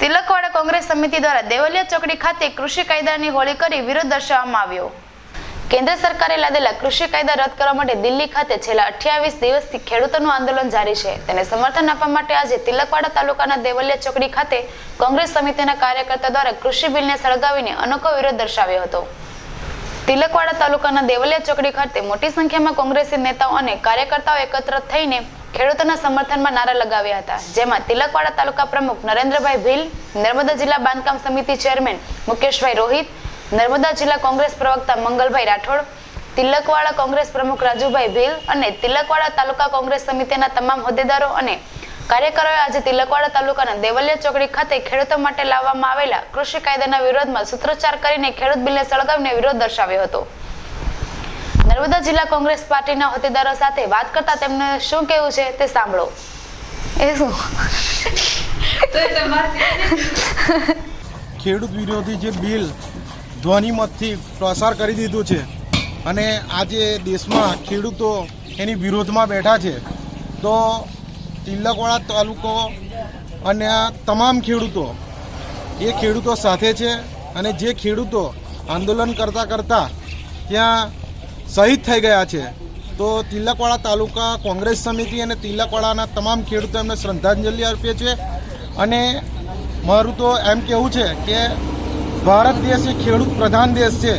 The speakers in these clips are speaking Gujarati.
તિલકવાડા કોંગ્રેસ સમિતિ દ્વારા દેવલિયા ચોકડી ખાતે કૃષિ કાયદાની હોળી કરી વિરોધ દર્શાવવામાં આવ્યો. કેન્દ્ર સરકારે લાદેલા કૃષિ કાયદા રદ કરવા માટે દિલ્હી ખાતે છેલ્લા અઠ્યાવીસ દિવસથી ખેડૂતોનું આંદોલન જારી છે. તેને સમર્થન આપવા માટે આજે તિલકવાડા તાલુકાના દેવલિયા ચોકડી ખાતે કોંગ્રેસ સમિતિના કાર્યકર્તા દ્વારા કૃષિ બિલને સળગાવીને અનોખો વિરોધ દર્શાવ્યો હતો. તિલકવાડા તાલુકાના દેવલિયા ચોકડી ખાતે મોટી સંખ્યામાં કોંગ્રેસી નેતાઓ અને કાર્યકર્તાઓ એકત્ર થઈને ખેડૂતોના સમર્થનમાં નારા લગાવ્યા હતા. જેમાં તિલકવાડા તાલુકા પ્રમુખ નરેન્દ્રભાઈ ભીલ, નર્મદા જિલ્લા બાંધકામ સમિતિ ચેરમેન મુકેશભાઈ રોહિત, નર્મદા જિલ્લા કોંગ્રેસ પ્રવક્તા મંગલભાઈ રાઠોડ, તિલકવાડા કોંગ્રેસ પ્રમુખ રાજુભાઈ ભીલ અને તિલકવાડા તાલુકા કોંગ્રેસ સમિતિના તમામ હોદ્દેદારો અને કાર્યકરોએ આજે તિલકવાડા તાલુકાના દેવલિયા ચોકડી ખાતે ખેડૂતો માટે લાવવામાં આવેલા કૃષિ કાયદાના વિરોધમાં સૂત્રોચ્ચાર કરીને ખેડૂત બિલને સળગાવીને વિરોધ દર્શાવ્યો હતો. નર્મદા જિલ્લા કોંગ્રેસ પાર્ટીના હોદ્દેદારો સાથે વાત કરતા તેમને શું કહેવું છે તે સાંભળો. એ શું? ખેડૂત વિરોધી જે બિલ ધ્વનિમતથી પ્રસાર કરી દીધું છે અને આજે દેશમાં ખેડૂતો એની વિરોધમાં બેઠા છે તો તિલકવાડા તાલુકો અને આ તમામ ખેડૂતો એ ખેડૂતો સાથે છે અને જે ખેડૂતો આંદોલન કરતાં કરતાં ત્યાં શહીદ થઈ ગયા છે. તો તિલકવાડા તાલુકા કોંગ્રેસ સમિતિ અને તિલકવાડાના તમામ ખેડૂતો એમને શ્રદ્ધાંજલિ અર્પીએ છે અને મારું તો એમ કહેવું છે કે ભારત દેશ એ ખેડૂત પ્રધાન દેશ છે.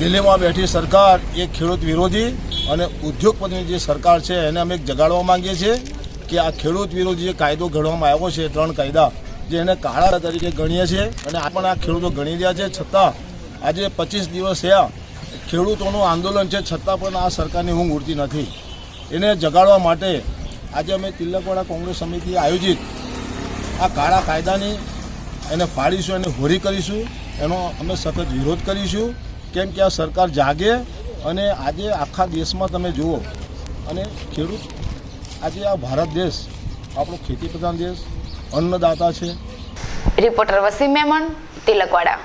દિલ્હીમાં બેઠી સરકાર એ ખેડૂત વિરોધી અને ઉદ્યોગપતિની જે સરકાર છે એને અમે જગાડવા માંગીએ છીએ કે આ ખેડૂત વિરોધી જે કાયદો ઘડવામાં આવ્યો છે ત્રણ કાયદા જે એને કાળા તરીકે ગણીએ છીએ અને આ પણ આ ખેડૂતો ગણી રહ્યા છે. છતાં આજે પચીસ દિવસ થયા ખેડૂતોનું આંદોલન છે, છતાં પણ આ સરકારની ઊંઘ ઉડતી નથી. એને જગાડવા માટે આજે અમે તિલકવાડા કોંગ્રેસ સમિતિ આયોજિત આ કાળા કાયદાની એને ફાડીશું એને હોરી કરીશું. એનો અમે સતત વિરોધ કરીશું. કેમ કે આ સરકાર જાગે અને આજે આખા દેશમાં તમે જુઓ. અને ખેડૂત આજે આ ભારત દેશ, આપણો ખેતી પ્રધાન દેશ, અન્નદાતા છે. રિપોર્ટર વસીમ મેમણ, તિલકવાડા.